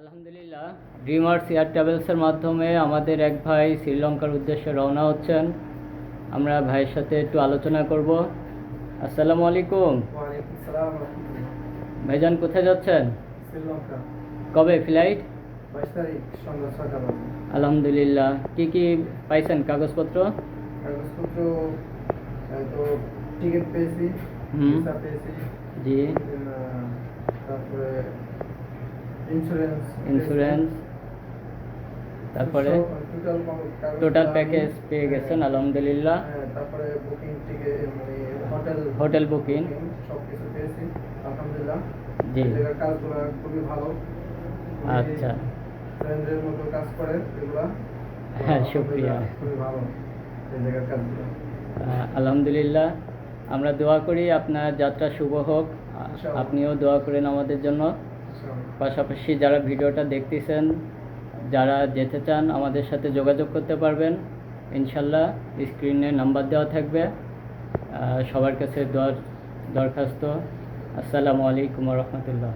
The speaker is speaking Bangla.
আলহামদুলিল্লাহ ড্রিমার্স এয়ার ট্রাভেলসের মাধ্যমে আমাদের এক ভাই শ্রীলঙ্কার উদ্দেশ্যে রওনা হচ্ছেন। আমরা ভাইয়ের সাথে একটু আলোচনা করব। আসসালামু আলাইকুম। ভাইজান কোথায় যাচ্ছেন? শ্রীলঙ্কা। কবে ফ্লাইট? আলহামদুলিল্লাহ। কি কি পাইছেন? কাগজপত্র? কাগজপত্র তো টিকিট পেয়েছি হুম। পেয়েছি জি। তারপরে ইন্স্যুরেন্স ইন্স্যুরেন্স তারপরে টোটাল প্যাকেজ পেয়ে গেছেন আলহামদুলিল্লাহ। হ্যাঁ, তারপরে বুকিং মানে হোটেল হোটেল বুকিং সব কিছু পেয়েছি আলহামদুলিল্লাহ। জি। কাজগুলো খুবই ভালো। আচ্ছা। ফ্রেন্ডের মতো কাজ করে এগুলা। হ্যাঁ, আলহামদুলিল্লাহ, খুবই ভালো এই জায়গার কাজগুলো। আলহামদুলিল্লাহ আমরা দোয়া করি আপনার যাত্রা শুভ হোক। আপনিও দোয়া করেন আমাদের জন্য। পাশাপাশি যারা ভিডিওটা দেখতেছেন, যারা যেতে চান, আমাদের সাথে যোগাযোগ করতে পারবেন। ইনশাল্লাহ স্ক্রিনে নাম্বার দেওয়া থাকবে। সবার কাছে দর, দরখাস্ত। আসসালামু আলাইকুম রহমতুল্লাহ।